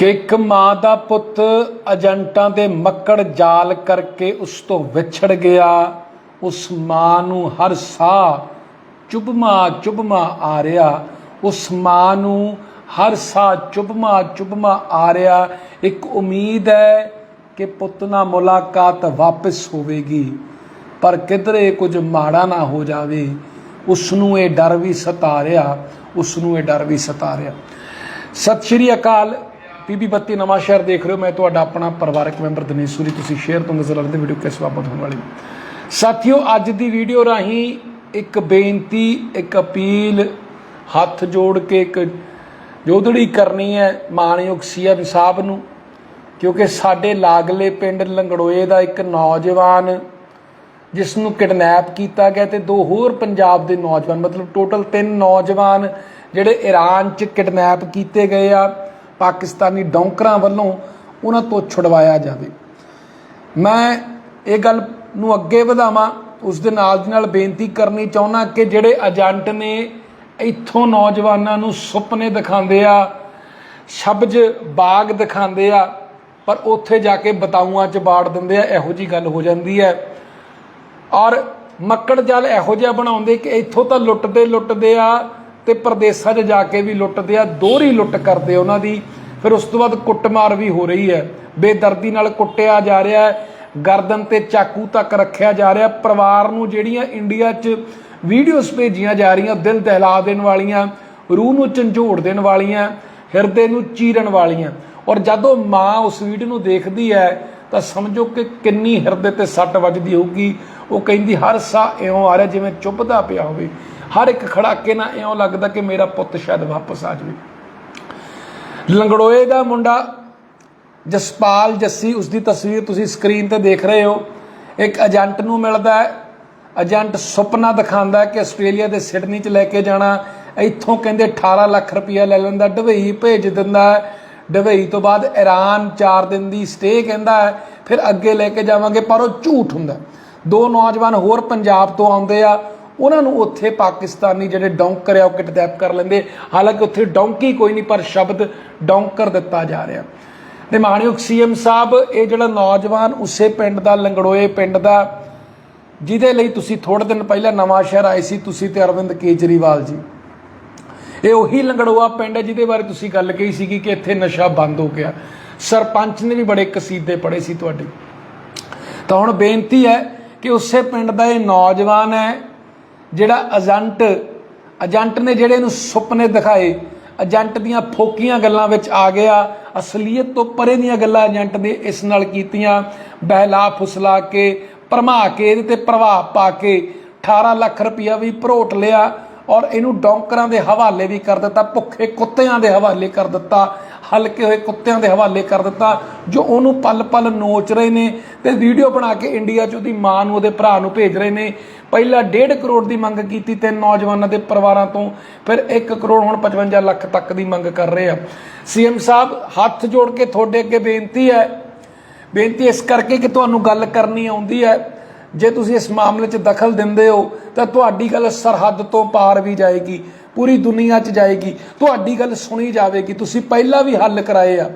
ਕਿ ਇੱਕ ਮਾਂ ਦਾ ਪੁੱਤ ਏਜੰਟਾਂ ਦੇ ਮੱਕੜ ਜਾਲ ਕਰਕੇ ਉਸ ਤੋਂ ਵਿਛੜ ਗਿਆ। ਉਸ ਮਾਂ ਨੂੰ ਹਰ ਸਾਹ ਚੁਭਮਾ ਚੁਭਮਾ ਆ ਰਿਹਾ। ਉਸ ਮਾਂ ਨੂੰ ਹਰ ਸਾਹ ਚੁਭਮਾ ਚੁਭਮਾ ਆ ਰਿਹਾ। ਇੱਕ ਉਮੀਦ ਹੈ ਕਿ ਪੁੱਤ ਨਾਲ ਮੁਲਾਕਾਤ ਵਾਪਸ ਹੋਵੇਗੀ। ਪਰ ਕਿਧਰੇ ਕੁਝ ਮਾੜਾ ਨਾ ਹੋ ਜਾਵੇ। ਉਸ ਨੂੰ ਇਹ ਡਰ ਵੀ ਸਤਾ ਰਿਹਾ। ਉਸ ਨੂੰ ਇਹ ਡਰ ਵੀ ਸਤਾ ਰਿਹਾ। ਸਤਿ ਸ਼੍ਰੀ ਅਕਾਲ। ਪੀਬੀ ਬੱਤੀ ਨਵਾਂ ਸ਼ਹਿਰ ਦੇਖ ਰਹੇ ਹੋ। ਮੈਂ ਤੁਹਾਡਾ ਆਪਣਾ ਪਰਿਵਾਰਕ ਮੈਂਬਰ ਦਿਨੇਸ਼ ਸੂਰੀ। ਤੁਸੀਂ ਸ਼ੇਅਰ ਤੋਂ ਨਜ਼ਰ ਆਉਂਦੇ ਵੀਡੀਓ ਕਿਸ ਵਾਪਸ ਹੋਣ ਵਾਲੀ? ਸਾਥੀਓ, ਅੱਜ ਦੀ ਵੀਡੀਓ ਰਾਹੀਂ ਇੱਕ ਬੇਨਤੀ, ਇੱਕ ਅਪੀਲ, ਹੱਥ ਜੋੜ ਕੇ ਇੱਕ ਜੋਦੜੀ ਕਰਨੀ ਹੈ ਮਾਨਯੋਗ ਸੀਐਮ ਸਾਹਿਬ ਨੂੰ, ਕਿਉਂਕਿ ਸਾਡੇ ਲਾਗਲੇ ਪਿੰਡ ਲੰਗੜੋਏ ਦਾ ਇੱਕ ਨੌਜਵਾਨ ਜਿਸ ਨੂੰ ਕਿਡਨੈਪ ਕੀਤਾ ਗਿਆ ਤੇ ਦੋ ਹੋਰ ਪੰਜਾਬ ਦੇ ਨੌਜਵਾਨ, ਮਤਲਬ ਟੋਟਲ ਤਿੰਨ ਨੌਜਵਾਨ ਜਿਹੜੇ ਈਰਾਨ 'ਚ ਕਿਡਨੈਪ ਕੀਤੇ ਗਏ ਆ। ਪਾਕਿਸਤਾਨੀ ਡੌਂਕਰਾਂ ਵੱਲੋਂ ਉਹਨਾਂ ਤੋਂ ਛੁਡਵਾਇਆ ਜਾਵੇ। ਮੈਂ ਇਹ ਗੱਲ ਨੂੰ ਅੱਗੇ ਵਧਾਵਾਂ, ਉਸ ਦੇ ਨਾਲ ਦੀ ਨਾਲ ਬੇਨਤੀ ਕਰਨੀ ਚਾਹੁੰਦਾ ਕਿ ਜਿਹੜੇ ਏਜੰਟ ਨੇ ਇੱਥੋਂ ਨੌਜਵਾਨਾਂ ਨੂੰ ਸੁਪਨੇ ਦਿਖਾਉਂਦੇ ਆ, ਸ਼ਬਜ ਬਾਗ ਦਿਖਾਉਂਦੇ ਆ, ਪਰ ਉੱਥੇ ਜਾ ਕੇ ਬਤਾਊਆਂ 'ਚ ਬਾੜ ਦਿੰਦੇ ਆ, ਇਹੋ ਜੀ ਗੱਲ ਹੋ ਜਾਂਦੀ ਹੈ। ਔਰ ਮੱਕੜ ਜਾਲ ਇਹੋ ਜਿਹਾ ਬਣਾਉਂਦੇ ਕਿ ਇੱਥੋਂ ਤਾਂ ਲੁੱਟਦੇ ਲੁੱਟਦੇ ਆ ਤੇ ਪਰਦੇਸ਼ਾਂ 'ਚ ਜਾ ਕੇ ਵੀ ਲੁੱਟਦੇ ਆ, ਦੋਹਰੀ ਲੁੱਟ ਕਰਦੇ ਉਹਨਾਂ ਦੀ। ਫਿਰ ਉਸ ਤੋਂ ਬਾਅਦ ਕੁੱਟਮਾਰ ਵੀ ਹੋ ਰਹੀ ਹੈ। ਬੇਦਰਦੀ ਨਾਲ ਕੁੱਟਿਆ ਜਾ ਰਿਹਾ ਹੈ। ਗਰਦਨ ਤੇ ਚਾਕੂ ਤੱਕ ਰੱਖਿਆ ਜਾ ਰਿਹਾ ਪਰਿਵਾਰ ਨੂੰ ਜਿਹੜੀਆਂ ਇੰਡੀਆ 'ਚ ਵੀਡੀਓਜ਼ ਭੇਜੀਆਂ ਜਾ ਰਹੀਆਂ, ਦਿਲ ਦਹਿਲਾ ਦੇਣ ਵਾਲੀਆਂ, ਰੂਹ ਨੂੰ ਝੰਜੋੜ ਦੇਣ ਵਾਲੀਆਂ, ਹਿਰਦੇ ਨੂੰ ਚੀਰਨ ਵਾਲੀਆਂ। ਔਰ ਜਦੋਂ ਮਾਂ ਉਸ ਵੀਡੀਓ ਨੂੰ ਦੇਖਦੀ ਹੈ, ਤਾਂ ਸਮਝੋ ਕਿ ਕਿੰਨੀ ਹਿਰਦੇ ਤੇ ਸੱਟ ਵੱਜਦੀ ਹੋਊਗੀ। ਉਹ ਕਹਿੰਦੀ, ਹਰ ਸਾਹ ਇਉਂ ਆ ਰਿਹਾ ਜਿਵੇਂ ਚੁੱਭਦਾ ਪਿਆ ਹੋਵੇ। ਹਰ ਇੱਕ ਖੜਾਕੇ ਨਾਲ ਇਉਂ ਲੱਗਦਾ ਕਿ ਮੇਰਾ ਪੁੱਤ ਸ਼ਾਇਦ ਵਾਪਸ ਆ ਜਾਵੇ। ਲੰਗੜੋਏ ਦਾ ਮੁੰਡਾ ਜਸਪਾਲ ਜੱਸੀ ਉਸ ਦੀ ਤਸਵੀਰ ਤੁਸੀਂ ਸਕਰੀਨ ਤੇ ਦੇਖ ਰਹੇ ਹੋ। ਇੱਕ ਏਜੰਟ ਨੂੰ ਮਿਲਦਾ ਹੈ। ਏਜੰਟ ਸੁਪਨਾ ਦਿਖਾਉਂਦਾ ਕਿ ਆਸਟ੍ਰੇਲੀਆ ਦੇ ਸਿਡਨੀ ਚ ਲੈ ਕੇ ਜਾਣਾ। ਇੱਥੋਂ ਕਹਿੰਦੇ 18 ਲੱਖ ਰੁਪਇਆ ਲੈ ਲੈਂਦਾ, ਡਬਈ ਭੇਜ ਦਿੰਦਾ ਹੈ। ਡਬਈ ਤੋਂ ਬਾਅਦ ਈਰਾਨ 4 ਦਿਨ ਦੀ ਸਟੇ ਕਹਿੰਦਾ ਹੈ। ਫਿਰ ਅੱਗੇ ਲੈ ਕੇ ਜਾਵਾਂਗੇ, ਪਰ ਉਹ ਝੂਠ ਹੁੰਦਾ ਦੋ ਨੌਜਵਾਨ ਹੋਰ ਪੰਜਾਬ ਤੋਂ ਆਉਂਦੇ ਆ। ਉਹਨਾਂ ਨੂੰ ਉੱਥੇ ਪਾਕਿਸਤਾਨੀ ਜਿਹੜੇ ਡੌਂਕਰ ਆ ਉਹ ਕਿਡਨੈਪ ਕਰ ਲੈਂਦੇ। ਹਾਲਾਂਕਿ ਉੱਥੇ ਡੌਂਕੀ ਕੋਈ ਨਹੀਂ, ਪਰ ਸ਼ਬਦ ਡੌਂਕਰ ਦਿੱਤਾ ਜਾ ਰਿਹਾ। ਤੇ ਮਾਨਯੋਗ ਸੀਐਮ ਸਾਹਿਬ, ਇਹ ਜਿਹੜਾ ਨੌਜਵਾਨ ਉਸੇ ਪਿੰਡ ਦਾ, ਲੰਗੜੋਏ ਪਿੰਡ ਦਾ, ਜਿਹਦੇ ਲਈ ਤੁਸੀਂ ਥੋੜੇ ਦਿਨ ਪਹਿਲਾਂ ਨਵਾਂ ਸ਼ਹਿਰ ਆਏ ਸੀ, ਤੁਸੀਂ ਤੇ ਅਰਵਿੰਦ ਕੇਜਰੀਵਾਲ ਜੀ। ਇਹ ਉਹੀ ਲੰਗੜੋਆ ਪਿੰਡ ਹੈ, ਜਿਹਦੇ ਬਾਰੇ ਤੁਸੀਂ ਗੱਲ ਕਹੀ ਸੀਗੀ ਕਿ ਇੱਥੇ ਨਸ਼ਾ ਬੰਦ ਹੋ ਗਿਆ। ਸਰਪੰਚ ਨੇ ਵੀ ਬੜੇ ਕਸੀਦੇ ਪੜੇ ਸੀ ਤੁਹਾਡੇ। ਤਾਂ ਹੁਣ ਬੇਨਤੀ ਹੈ ਕਿ ਉਸੇ ਪਿੰਡ ਦਾ ਇਹ ਨੌਜਵਾਨ ਹੈ ਜਿਹੜਾ ਏਜੰਟ ਏਜੰਟ ਨੇ ਜਿਹੜੇ ਇਹਨੂੰ ਸੁਪਨੇ ਦਿਖਾਏ, ਏਜੰਟ ਦੀਆਂ ਫੋਕੀਆਂ ਗੱਲਾਂ ਵਿੱਚ ਆ ਗਿਆ, ਅਸਲੀਅਤ ਤੋਂ ਪਰੇ ਦੀਆਂ ਗੱਲਾਂ ਏਜੰਟ ਨੇ ਇਸ ਨਾਲ ਕੀਤੀਆਂ। ਬਹਿਲਾ ਫੁਸਲਾ ਕੇ, ਭਰਮਾ ਕੇ, ਇਹਦੇ ਤੇ ਪ੍ਰਭਾਵ ਪਾ ਕੇ 18 ਲੱਖ ਰੁਪਇਆ ਵੀ ਭਰੋਟ ਲਿਆ ਔਰ ਇਹਨੂੰ ਡੌਂਕਰਾਂ ਦੇ ਹਵਾਲੇ ਵੀ ਕਰ ਦਿੱਤਾ, ਭੁੱਖੇ ਕੁੱਤਿਆਂ ਦੇ ਹਵਾਲੇ ਕਰ ਦਿੱਤਾ। ਹਲਕੇ ਹੋਏ ਕੁੱਤਿਆਂ ਦੇ ਹਵਾਲੇ ਕਰ ਦਿੱਤਾ, ਜੋ ਉਹਨੂੰ ਪਲ-ਪਲ ਨੋਚ ਰਹੇ ਨੇ ਤੇ ਵੀਡੀਓ ਬਣਾ ਕੇ ਇੰਡੀਆ 'ਚ ਉਹਦੀ ਮਾਂ ਨੂੰ, ਉਹਦੇ ਭਰਾ ਨੂੰ ਭੇਜ ਰਹੇ ਨੇ। ਪਹਿਲਾਂ 1.5 ਕਰੋੜ ਦੀ ਮੰਗ ਕੀਤੀ ਤਿੰਨ ਨੌਜਵਾਨਾਂ ਦੇ ਪਰਿਵਾਰਾਂ ਤੋਂ, ਫਿਰ 1 ਕਰੋੜ ਹੁਣ 55 ਲੱਖ ਤੱਕ ਦੀ ਮੰਗ ਕਰ ਰਹੇ ਆ। ਸੀਐਮ ਸਾਹਿਬ, ਹੱਥ ਜੋੜ ਕੇ ਤੁਹਾਡੇ ਅੱਗੇ ਬੇਨਤੀ ਹੈ। ਬੇਨਤੀ ਇਸ ਕਰਕੇ ਕਿ ਤੁਹਾਨੂੰ ਗੱਲ ਕਰਨੀ ਆਉਂਦੀ ਹੈ। ਜੇ ਤੁਸੀਂ ਇਸ ਮਾਮਲੇ 'ਚ ਦਖਲ ਦਿੰਦੇ ਹੋ, ਤਾਂ ਤੁਹਾਡੀ ਗੱਲ ਸਰਹੱਦ ਤੋਂ ਪਾਰ ਵੀ ਜਾਏਗੀ। ਪੂਰੀ ਦੁਨੀਆ 'ਚ ਜਾਏਗੀ। ਤੁਹਾਡੀ ਗੱਲ ਸੁਣੀ ਜਾਵੇਗੀ ਤੁਸੀਂ ਪਹਿਲਾਂ ਵੀ ਹੱਲ ਕਰਾਏ ਆ।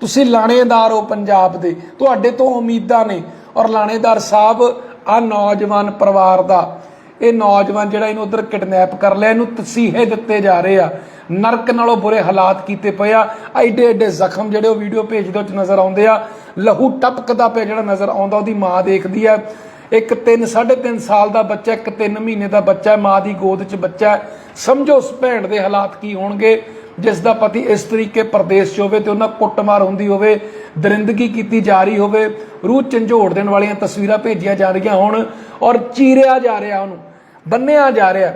ਤੁਸੀਂ ਲਾਣੇਦਾਰ ਹੋ ਪੰਜਾਬ ਦੇ। ਤੁਹਾਡੇ ਤੋਂ ਉਮੀਦਾਂ ਨੇ। ਔਰ ਲਾਣੇਦਾਰ ਸਾਹਿਬ, ਆ ਨੌਜਵਾਨ ਪਰਿਵਾਰ ਦਾ। ਇਹ ਨੌਜਵਾਨ ਜਿਹੜਾ ਇਹਨੂੰ ਉਧਰ ਕਿਡਨੈਪ ਕਰ ਲਿਆ, ਇਹਨੂੰ ਤਸੀਹੇ ਦਿੱਤੇ ਜਾ ਰਹੇ ਆ। ਨਰਕ ਨਾਲੋਂ ਬੁਰੇ ਹਾਲਾਤ ਕੀਤੇ ਪਏ ਆ। ਐਡੇ ਐਡੇ ਜ਼ਖਮ ਜਿਹੜੇ ਉਹ ਵੀਡੀਓ ਭੇਜ ਦੇ ਵਿੱਚ ਨਜ਼ਰ ਆਉਂਦੇ ਆ। ਲਹੂ ਟਪਕਦਾ ਪਿਆ ਜਿਹੜਾ ਨਜ਼ਰ ਆਉਂਦਾ, ਉਹਦੀ ਮਾਂ ਦੇਖਦੀ ਆ। ਇੱਕ 3 3.5 ਸਾਲ ਦਾ ਬੱਚਾ, ਇੱਕ 3 ਮਹੀਨੇ ਦਾ ਬੱਚਾ, ਮਾਂ ਦੀ ਗੋਦ 'ਚ ਬੱਚਾ ਸਮਝੋ ਉਸ ਭੈਣ ਦੇ ਹਾਲਾਤ ਕੀ ਹੋਣਗੇ, ਜਿਸ ਦਾ ਪਤੀ ਇਸ ਤਰੀਕੇ ਪਰਦੇਸ 'ਚ ਹੋਵੇ ਤੇ ਉਹਨਾਂ ਕੁੱਟਮਾਰ ਹੁੰਦੀ ਹੋਵੇ, ਦਰਿੰਦਗੀ ਕੀਤੀ ਜਾ ਰਹੀ ਹੋਵੇ, ਰੂਹ ਝੰਜੋੜ ਦੇਣ ਵਾਲੀਆਂ ਤਸਵੀਰਾਂ ਭੇਜੀਆਂ ਜਾ ਰਹੀਆਂ ਹੋਣ ਔਰ ਚੀਰਿਆ ਜਾ ਰਿਹਾ ਉਹਨੂੰ, ਬੰਨਿਆ ਜਾ ਰਿਹਾ।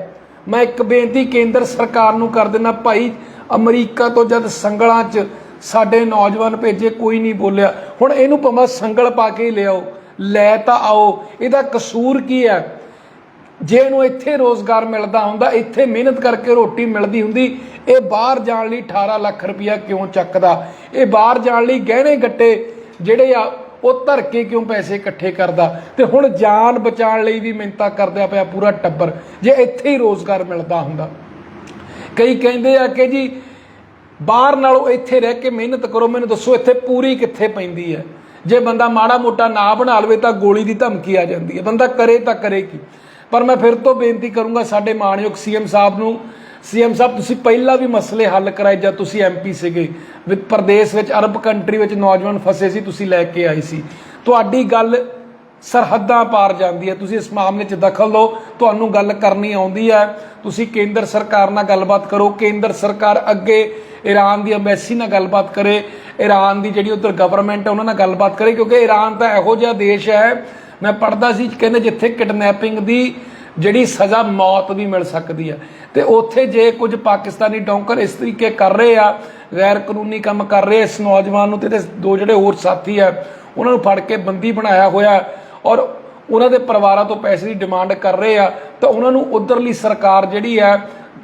ਮੈਂ ਇੱਕ ਬੇਨਤੀ ਕੇਂਦਰ ਸਰਕਾਰ ਨੂੰ ਕਰ ਦਿੰਦਾ, ਭਾਈ ਅਮਰੀਕਾ ਤੋਂ ਜਦ ਸੰਗਲਾਂ 'ਚ ਸਾਡੇ ਨੌਜਵਾਨ ਭੇਜੇ, ਕੋਈ ਨਹੀਂ ਬੋਲਿਆ। ਹੁਣ ਇਹਨੂੰ ਭਾਵੇਂ ਸੰਗਲ ਪਾ ਕੇ ਹੀ ਲਿਆਓ। ਲੈ ਤਾਂ ਆਓ। ਇਹਦਾ ਕਸੂਰ ਕੀ ਹੈ? ਜੇ ਇਹਨੂੰ ਇੱਥੇ ਰੋਜ਼ਗਾਰ ਮਿਲਦਾ ਹੁੰਦਾ, ਇੱਥੇ ਮਿਹਨਤ ਕਰਕੇ ਰੋਟੀ ਮਿਲਦੀ ਹੁੰਦੀ, ਇਹ ਬਾਹਰ ਜਾਣ ਲਈ 18 ਲੱਖ ਰੁਪਇਆ ਕਿਉਂ ਚੱਕਦਾ? ਇਹ ਬਾਹਰ ਜਾਣ ਲਈ ਗਹਿਣੇ ਗੱਟੇ ਜਿਹੜੇ ਆ, ਉਹ ਧਰ ਕੇ ਕਿਉਂ ਪੈਸੇ ਇਕੱਠੇ ਕਰਦਾ? ਤੇ ਹੁਣ ਜਾਨ ਬਚਾਉਣ ਲਈ ਵੀ ਮਿਹਨਤਾਂ ਕਰਦਾ ਪਿਆ ਪੂਰਾ ਟੱਬਰ, ਜੇ ਇੱਥੇ ਹੀ ਰੋਜ਼ਗਾਰ ਮਿਲਦਾ ਹੁੰਦਾ। ਕਈ ਕਹਿੰਦੇ ਆ ਕਿ ਜੀ, ਬਾਹਰ ਨਾਲੋਂ ਇੱਥੇ ਰਹਿ ਕੇ ਮਿਹਨਤ ਕਰੋ, ਮੈਨੂੰ ਦੱਸੋ ਇੱਥੇ ਪੂਰੀ ਕਿੱਥੇ ਪੈਂਦੀ ਹੈ? ਜੇ ਬੰਦਾ ਮਾੜਾ ਮੋਟਾ ਨਾ ਬਣਾ ਲਵੇ ਤਾਂ ਗੋਲੀ ਦੀ ਧਮਕੀ ਆ ਜਾਂਦੀ ਹੈ। ਬੰਦਾ ਕਰੇ ਤਾਂ ਕਰੇ ਕੀ? ਪਰ ਮੈਂ ਫਿਰ ਤੋਂ ਬੇਨਤੀ ਕਰੂੰਗਾ ਸਾਡੇ ਮਾਣਯੋਗ ਸੀਐਮ ਸਾਹਿਬ ਨੂੰ, ਸੀਐਮ ਸਾਹਿਬ, ਤੁਸੀਂ ਪਹਿਲਾਂ ਵੀ ਮਸਲੇ ਹੱਲ ਕਰਾਏ ਜਦ ਤੁਸੀਂ ਐਮਪੀ ਸੀਗੇ। ਵਿਦ ਪ੍ਰਦੇਸ਼ ਵਿੱਚ, ਅਰਬ ਕੰਟਰੀ ਵਿੱਚ ਨੌਜਵਾਨ ਫਸੇ ਸੀ, ਤੁਸੀਂ ਲੈ ਕੇ ਆਏ ਸੀ। ਤੁਹਾਡੀ ਗੱਲ ਸਰਹੱਦਾਂ ਪਾਰ ਜਾਂਦੀ ਹੈ। ਤੁਸੀਂ ਇਸ ਮਾਮਲੇ 'ਚ ਦਖਲ ਲਓ। ਤੁਹਾਨੂੰ ਗੱਲ ਕਰਨੀ ਆਉਂਦੀ ਹੈ। ਤੁਸੀਂ ਕੇਂਦਰ ਸਰਕਾਰ ਨਾਲ ਗੱਲਬਾਤ ਕਰੋ। ਕੇਂਦਰ ਸਰਕਾਰ ਅੱਗੇ ਈਰਾਨ ਦੀ ਅੰਬੈਸੀ ਨਾਲ ਗੱਲਬਾਤ ਕਰੇ ਈਰਾਨ ਦੀ ਜਿਹੜੀ ਉਧਰ ਗਵਰਨਮੈਂਟ ਹੈ ਉਹਨਾਂ ਨਾਲ ਗੱਲਬਾਤ ਕਰੇ, ਕਿਉਂਕਿ ਈਰਾਨ ਤਾਂ ਇਹੋ ਜਿਹਾ ਦੇਸ਼ ਹੈ, ਮੈਂ ਪੜਦਾ ਸੀ ਕਹਿੰਦੇ ਜਿੱਥੇ ਕਿਡਨੈਪਿੰਗ ਦੀ ਜਿਹੜੀ ਸਜ਼ਾ ਮੌਤ ਵੀ ਮਿਲ ਸਕਦੀ ਹੈ ਤੇ ਉੱਥੇ ਜੇ ਕੁਝ ਪਾਕਿਸਤਾਨੀ ਡੌਂਕਰ ਇਸ ਤਰੀਕੇ ਕਰ ਰਹੇ ਆ ਗੈਰ ਕਾਨੂੰਨੀ ਕੰਮ ਕਰ ਰਹੇ ਇਸ ਨੌਜਵਾਨ ਨੂੰ ਤੇ ਦੋ ਜਿਹੜੇ ਹੋਰ ਸਾਥੀ ਆ, ਉਹਨਾਂ ਨੂੰ ਫੜ ਕੇ ਬੰਦੀ ਬਣਾਇਆ ਹੋਇਆ, ਔਰ ਉਹਨਾਂ ਦੇ ਪਰਿਵਾਰਾਂ ਤੋਂ ਪੈਸੇ ਦੀ ਡਿਮਾਂਡ ਕਰ ਰਹੇ ਆ, ਤਾਂ ਉਹਨਾਂ ਨੂੰ ਉਧਰਲੀ ਸਰਕਾਰ ਜਿਹੜੀ ਹੈ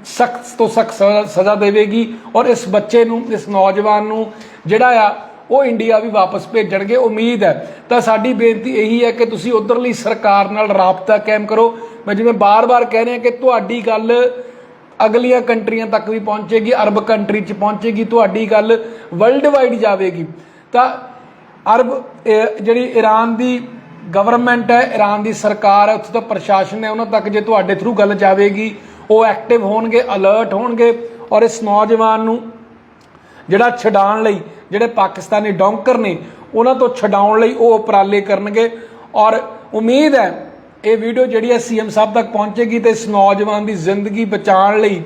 ਸਖਤ ਤੋਂ ਸਖਤ ਸਜ਼ਾ ਦੇਵੇਗੀ ਔਰ ਇਸ ਬੱਚੇ ਨੂੰ, ਇਸ ਨੌਜਵਾਨ ਨੂੰ ਜਿਹੜਾ ਆ, ਉਹ ਇੰਡੀਆ ਵੀ ਵਾਪਸ ਭੇਜਣਗੇ, ਉਮੀਦ ਹੈ। ਤਾਂ ਸਾਡੀ ਬੇਨਤੀ ਇਹੀ ਹੈ ਕਿ ਤੁਸੀਂ ਉਧਰਲੀ ਸਰਕਾਰ ਨਾਲ ਰਾਬਤਾ ਕਾਇਮ ਕਰੋ। ਮੈਂ ਜਿਵੇਂ ਬਾਰ-ਬਾਰ ਕਹਿ ਰਿਹਾ ਕਿ ਤੁਹਾਡੀ ਗੱਲ ਅਗਲੀਆਂ ਕੰਟਰੀਆਂ ਤੱਕ ਵੀ ਪਹੁੰਚੇਗੀ, ਅਰਬ ਕੰਟਰੀ 'ਚ ਪਹੁੰਚੇਗੀ, ਤੁਹਾਡੀ ਗੱਲ ਵਰਲਡ ਵਾਈਡ ਜਾਵੇਗੀ। ਤਾਂ ਅਰਬ ਜਿਹੜੀ ਈਰਾਨ ਦੀ ਗਵਰਨਮੈਂਟ ਹੈ ਈਰਾਨ ਦੀ ਸਰਕਾਰ ਹੈ, ਉੱਥੇ ਦਾ ਪ੍ਰਸ਼ਾਸਨ ਹੈ, ਉਹਨਾਂ ਤੱਕ ਜੇ ਤੁਹਾਡੇ ਥਰੂ ਗੱਲ ਜਾਵੇਗੀ ਉਹ ਐਕਟਿਵ ਹੋਣਗੇ ਅਲਰਟ ਹੋਣਗੇ ਔਰ ਇਸ ਨੌਜਵਾਨ ਨੂੰ ਜਿਹੜਾ ਛਡਾਉਣ ਲਈ ਜਿਹੜੇ ਪਾਕਿਸਤਾਨੀ ਡੌਂਕਰ ਨੇ, ਉਹਨਾਂ ਤੋਂ ਛਡਾਉਣ ਲਈ ਉਹ ਉਪਰਾਲੇ ਕਰਨਗੇ ਔਰ ਉਮੀਦ ਹੈ ਇਹ ਵੀਡੀਓ ਜਿਹੜੀ ਹੈ ਸੀਐਮ ਸਾਹਿਬ ਤੱਕ ਪਹੁੰਚੇਗੀ ਤੇ ਇਸ ਨੌਜਵਾਨ ਦੀ ਜ਼ਿੰਦਗੀ ਬਚਾਉਣ ਲਈ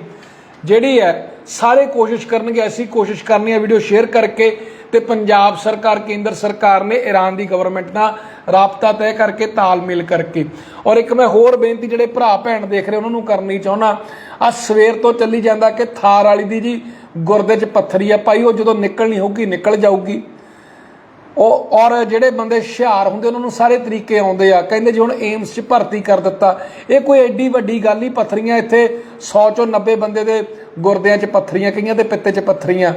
ਜਿਹੜੀ ਹੈ ਸਾਰੇ ਕੋਸ਼ਿਸ਼ ਕਰਨਗੇ, ਅਸੀਂ ਕੋਸ਼ਿਸ਼ ਕਰਨੀ ਹੈ ਵੀਡੀਓ ਸ਼ੇਅਰ ਕਰਕੇ ਤੇ ਪੰਜਾਬ ਸਰਕਾਰ, ਕੇਂਦਰ ਸਰਕਾਰ ਨੇ ਈਰਾਨ ਦੀ ਗਵਰਨਮੈਂਟ ਨਾਲ ਰਾਬਤਾ ਤੈਅ ਕਰਕੇ ਤਾਲਮੇਲ ਕਰਕੇ। ਔਰ ਇੱਕ ਮੈਂ ਹੋਰ ਬੇਨਤੀ ਜਿਹੜੇ ਭਰਾ ਭੈਣ ਦੇਖ ਰਹੇ, ਉਹਨਾਂ ਨੂੰ ਕਰਨੀ ਚਾਹੁੰਦਾ। ਆ ਸਵੇਰ ਤੋਂ ਚੱਲੀ ਜਾਂਦਾ ਕਿ ਥਾਰ ਵਾਲੀ ਦੀ ਜੀ ਗੁਰਦੇ 'ਚ ਪੱਥਰੀ ਆ ਭਾਈ, ਉਹ ਜਦੋਂ ਨਿਕਲਣੀ ਹੋਊਗੀ, ਨਿਕਲ ਜਾਊਗੀ। ਉਹ ਔਰ ਜਿਹੜੇ ਬੰਦੇ ਹੁਸ਼ਿਆਰ ਹੁੰਦੇ, ਉਹਨਾਂ ਨੂੰ ਸਾਰੇ ਤਰੀਕੇ ਆਉਂਦੇ ਆ। ਕਹਿੰਦੇ ਜੀ ਹੁਣ ਏਮਸ 'ਚ ਭਰਤੀ ਕਰ ਦਿੱਤਾ। ਇਹ ਕੋਈ ਐਡੀ ਵੱਡੀ ਗੱਲ ਨਹੀਂ, ਪੱਥਰੀਆਂ ਇੱਥੇ 100 ਚੋਂ 90 ਬੰਦੇ ਦੇ ਗੁਰਦਿਆਂ 'ਚ ਪੱਥਰੀਆਂ, ਕਈਆਂ ਦੇ ਪਿੱਤੇ 'ਚ ਪੱਥਰੀਆਂ।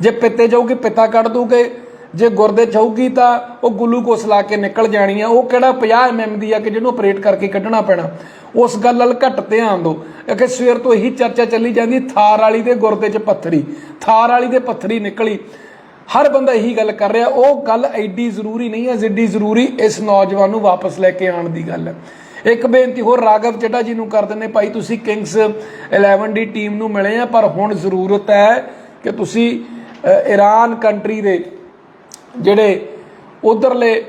ਜੇ ਪਿੱਤੇ ਜਾਊਗੀ, ਪਿੱਤਾ ਕੱਢ ਦੂਗੇ। ਜੇ ਗੁਰਦੇ 'ਚ ਹੋਊਗੀ ਤਾਂ ਉਹ ਗਲੂਕੋਸ ਲਾ ਕੇ ਨਿਕਲ ਜਾਣੀ ਆ। ਉਹ ਕਿਹੜਾ 50 ਐਮਐਮ ਦੀ ਆ ਕਿ ਜਿਹਨੂੰ ਆਪਰੇਟ ਕਰਕੇ ਕੱਢਣਾ ਪੈਣਾ। ਉਸ ਗੱਲ ਵੱਲ ਘੱਟ ਧਿਆਨ ਦਿਓ। ਕਿ ਸਵੇਰ ਤੋਂ ਇਹੀ ਚਰਚਾ ਚੱਲੀ ਜਾਂਦੀ, ਥਾਰ ਵਾਲੀ ਦੇ ਗੁਰਦੇ 'ਚ ਪੱਥਰੀ। ਥਾਰ ਵਾਲੀ ਦੇ ਪੱਥਰੀ ਨਿਕਲੀ। ਹਰ ਬੰਦਾ ਇਹੀ ਗੱਲ ਕਰ ਰਿਹਾ, ਉਹ ਗੱਲ ਐਡੀ ਜ਼ਰੂਰੀ ਨਹੀਂ ਹੈ ਜਿੱਡੀ ਜ਼ਰੂਰੀ ਇਸ ਨੌਜਵਾਨ ਨੂੰ ਵਾਪਸ ਲੈ ਕੇ ਆਉਣ ਦੀ ਗੱਲ। ਹੈ ਇੱਕ ਬੇਨਤੀ ਹੋਰ ਰਾਗਵ ਚੱਡਾ ਜੀ ਨੂੰ ਕਰ ਦਿੰਦੇ, ਭਾਈ ਤੁਸੀਂ ਕਿੰਗਸ 11 ਦੀ ਟੀਮ ਨੂੰ ਮਿਲੇ ਆ, ਪਰ ਹੁਣ ਜ਼ਰੂਰਤ ਹੈ ਕਿ ਤੁਸੀਂ ਈਰਾਨ ਕੰਟਰੀ ਦੇ ਜਿਹੜੇ ਉਧਰਲੇ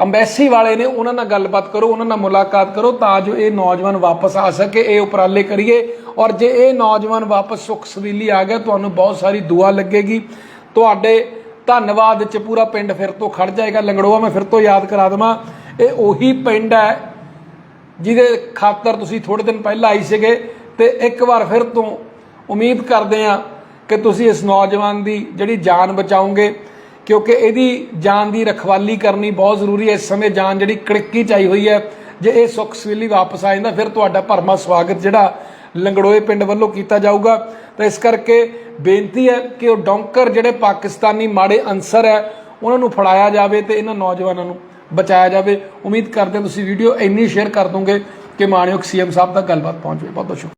ਅੰਬੈਸੀ ਵਾਲੇ ਨੇ, ਉਹਨਾਂ ਨਾਲ ਗੱਲਬਾਤ ਕਰੋ, ਉਹਨਾਂ ਨਾਲ ਮੁਲਾਕਾਤ ਕਰੋ ਤਾਂ ਜੋ ਇਹ ਨੌਜਵਾਨ ਵਾਪਸ ਆ ਸਕੇ, ਇਹ ਉਪਰਾਲੇ ਕਰੀਏ। ਔਰ ਜੇ ਇਹ ਨੌਜਵਾਨ ਵਾਪਸ ਸੁਖ ਸਵੀਲੀ ਆ ਗਿਆ, ਤੁਹਾਨੂੰ ਬਹੁਤ ਸਾਰੀ ਦੁਆ ਲੱਗੇਗੀ। ਤੁਹਾਡੇ ਧੰਨਵਾਦ ਚ ਪੂਰਾ ਪਿੰਡ ਫਿਰ ਤੋਂ ਖੜ ਜਾਏਗਾ। ਲੰਗੜੋਆ ਮੈਂ ਫਿਰ ਤੋਂ ਯਾਦ ਕਰਾ ਦਵਾਂ। ਇਹ ਉਹੀ ਪਿੰਡ ਹੈ ਜਿਹਦੇ ਖਾਤਰ ਤੁਸੀਂ ਥੋੜੇ ਦਿਨ ਪਹਿਲਾਂ ਆਈ ਸੀਗੇ ਤੇ ਇੱਕ ਵਾਰ ਫਿਰ ਤੋਂ ਉਮੀਦ ਕਰਦੇ ਆ ਕਿ ਤੁਸੀਂ ਇਸ ਨੌਜਵਾਨ ਦੀ ਜਿਹੜੀ ਜਾਨ ਬਚਾਓਗੇ। ਕਿਉਂਕਿ ਇਹਦੀ ਜਾਨ ਦੀ ਰਖਵਾਲੀ ਕਰਨੀ ਬਹੁਤ ਜ਼ਰੂਰੀ ਹੈ। ਇਸ ਸਮੇਂ ਜਾਨ ਜਿਹੜੀ ਕੜਕੀ ਚਾਈ ਹੋਈ ਹੈ, ਜੇ ਇਹ ਸੁੱਖ ਸਵੀਲੀ ਵਾਪਸ ਆ ਜਾਂਦਾ, ਫਿਰ ਤੁਹਾਡਾ ਭਰਮਾ ਸਵਾਗਤ ਜਿਹੜਾ ਲੰਗੜੋਏ ਪਿੰਡ ਵੱਲੋਂ ਕੀਤਾ ਜਾਊਗਾ। ਤਾਂ ਇਸ ਕਰਕੇ ਬੇਨਤੀ ਹੈ ਕਿ ਉਹ ਡੌਂਕਰ ਜਿਹੜੇ ਪਾਕਿਸਤਾਨੀ ਮਾੜੇ ਅਨਸਰ ਹੈ, ਉਹਨਾਂ ਨੂੰ ਫੜਾਇਆ ਜਾਵੇ ਤੇ ਇਹਨਾਂ ਨੌਜਵਾਨਾਂ ਨੂੰ ਬਚਾਇਆ ਜਾਵੇ। ਉਮੀਦ ਕਰਦੇ ਹਾਂ ਤੁਸੀਂ ਵੀਡੀਓ ਇੰਨੀ ਸ਼ੇਅਰ ਕਰ ਦੋਗੇ ਕਿ ਮਾਣਯੋਗ ਸੀਐਮ ਸਾਹਿਬ ਤੱਕ ਗੱਲਬਾਤ ਪਹੁੰਚ ਜਾਵੇ। ਬਹੁਤ ਬਹੁਤ ਸ਼ੁਕਰੀਆ।